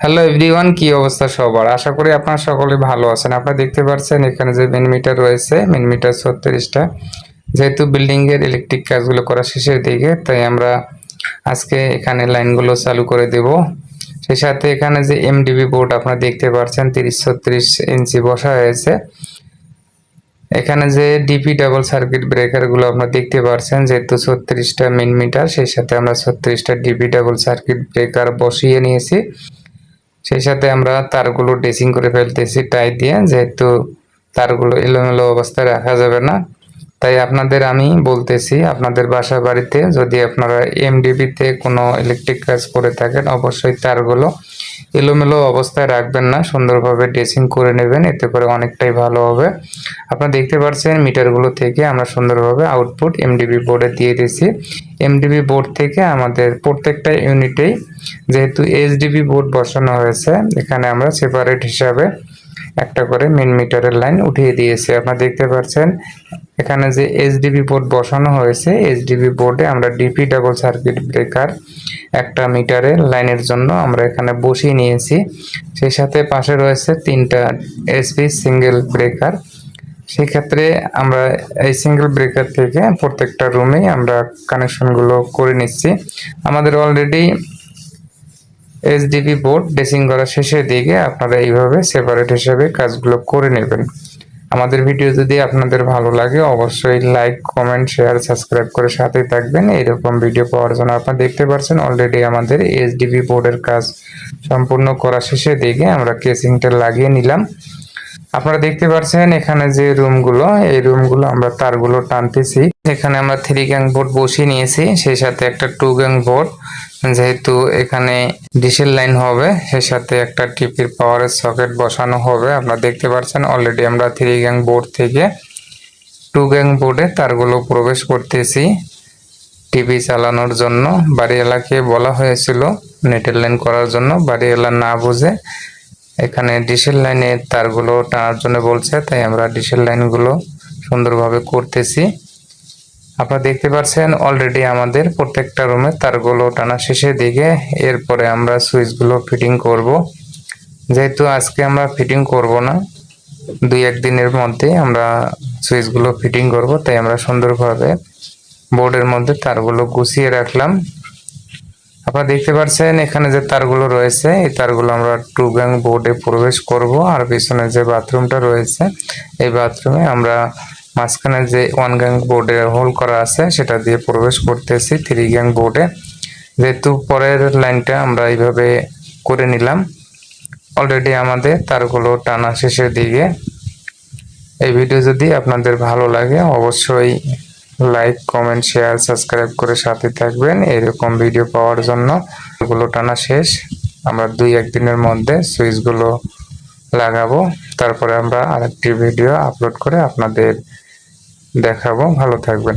Hello everyone কি অবস্থা সবার? আশা করি আপনারা সকলে ভালো আছেন। আপনারা দেখতে পাচ্ছেন এখানে যে মেন মিটার রয়েছে, মেন মিটার ছত্রিশটা। যেহেতু বিল্ডিং এর ইলেকট্রিক কাজগুলো করা শেষের দিকে, তাই আমরা আজকে এখানে লাইনগুলো চালু করে দেব। সেই সাথে এখানে যে এমডিবি বোর্ড আপনারা দেখতে পাচ্ছেন, তিরিশ ছত্রিশ ইঞ্চি বসা হয়েছে। এখানে যে ডিপি ডাবল সার্কিট ব্রেকারগুলো আপনারা দেখতে পাচ্ছেন, যেহেতু ছত্রিশটা মেন মিটার, সেই সাথে আমরা ছত্রিশটা ডিপি ডাবল সার্কিট ব্রেকার বসিয়ে নিয়েছি। সেই সাথে আমরা তারগুলো ড্রেসিং করে ফেলতেছি টাই দিয়ে, যেহেতু তারগুলো এলোমেলো অবস্থায় রাখা যাবে না। তাই আপনাদের আমি বলতেছি, আপনাদের বাসা বাড়িতে যদি আপনারা এমডিবিতে কোনো ইলেকট্রিক কাজ করে থাকেন, অবশ্যই তারগুলো এলোমেলো অবস্থায় রাখবেন না, সুন্দরভাবে ড্রেসিং করে নেবেন, এতে করে অনেকটাই ভালো হবে। আপনারা দেখতে পাচ্ছেন মিটারগুলো থেকে আমরা সুন্দরভাবে আউটপুট এমডিবি বোর্ডে দিয়ে দিয়েছি। এমডিবি বোর্ড থেকে আমাদের প্রত্যেকটা ইউনিটেই যেহেতু এইচডিবি বোর্ড বসানো হয়েছে, এখানে আমরা সেপারেট হিসাবে একটা করে মেন মিটারের লাইন উঠিয়ে দিয়েছি। আপনারা দেখতে পাচ্ছেন, এখানে যে এইচডিবি বোর্ড বসানো হয়েছে এইচডিবি বোর্ডে আমরা ডিপি ডাবল সার্কিট ব্রেকার একটা মিটারের লাইনের জন্য আমরা এখানে বসিয়ে নিয়েছি। সেই সাথে পাশে রয়েছে তিনটা এসপি সিঙ্গেল ব্রেকার সেক্ষেত্রে আমরা এই সিঙ্গেল ব্রেকার থেকে প্রত্যেকটা রুমেই আমরা কানেকশনগুলো করে নিচ্ছি। আমাদের অলরেডি এইচডিপি বোর্ড ড্রেসিং করা শেষের দিকে আপনারা এইভাবে সেপারেট হিসেবে কাজগুলো করে নেবেন। আমাদের ভিডিও যদি আপনাদের ভালো লাগে, অবশ্যই লাইক কমেন্ট শেয়ার সাবস্ক্রাইব করে সাথেই থাকবেন। এইরকম ভিডিও পাওয়ার জন্য আপনারা দেখতে পাচ্ছেন অলরেডি আমাদের এইচডিপি বোর্ডের কাজ সম্পূর্ণ করা শেষের দিকে আমরা কেসিংটা লাগিয়ে নিলাম। আপনারা দেখতে পাচ্ছেন এখানে যে রুমগুলো এই রুমগুলো আমরা তারগুলো টানতেছি। এখানে আমরা থ্রি গ্যাং বোর্ড বসিয়ে নিয়েছি, সেই সাথে একটা টু গ্যাং বোর্ড যেহেতু এখানে ডিসেল লাইন হবে, সেই সাথে একটা টিপির পাওয়ারের সকেট বসানো হবে। আপনারা দেখতে পাচ্ছেন অলরেডি আমরা থ্রি গ্যাং বোর্ড থেকে টু গ্যাং বোর্ডে তারগুলো প্রবেশ করতেছি। টিভি চালানোর জন্য, বাড়িওয়ালাকে বলা হয়েছিল নেটের লাইন করার জন্য। বাড়িওয়ালা না বুঝে এখানে ডিসেল লাইনের তারগুলো টানার জন্য বলছে, তাই আমরা ডিসেল লাইনগুলো সুন্দরভাবে করতেছি। আপনারা দেখতে পাচ্ছেন অলরেডি আমাদের প্রত্যেকটা রুমে তারগুলো টানা শেষের দিকে। এরপরে আমরা সুইচগুলো ফিটিং করব। যেহেতু আজকে আমরা ফিটিং করব না, দুই একদিনের মধ্যে আমরা সুইচগুলো ফিটিং করব। তাই আমরা সুন্দরভাবে বোর্ডের মধ্যে তারগুলো গুছিয়ে রাখলাম। আপনারা দেখতে পাচ্ছেন, এখানে যে তারগুলো রয়েছে, এই তারগুলো আমরা টু গ্যাং বোর্ডে প্রবেশ করব। আর পিছনে যে বাথরুমটা রয়েছে, এই বাথরুমে আমরা মাঝখানে যে ওয়ান গ্যাং বোর্ডে হোল করা আছে, সেটা দিয়ে প্রবেশ করতেছি থ্রি গ্যাং বোর্ডে যেহেতু পরের লাইনটা আমরা এইভাবে করে নিলাম। অলরেডি আমাদের তারগুলো টানা শেষের দিকে। এই ভিডিও যদি আপনাদের ভালো লাগে, অবশ্যই লাইক কমেন্ট শেয়ার সাবস্ক্রাইব করে সাথে থাকবেন। এরকম ভিডিও পাওয়ার জন্য এগুলো টানা শেষ। আমরা দুই একদিনের মধ্যে সুইচগুলো লাগাবো। তারপরে আমরা আরেকটি ভিডিও আপলোড করে আপনাদের দেখাবো ভালো থাকবেন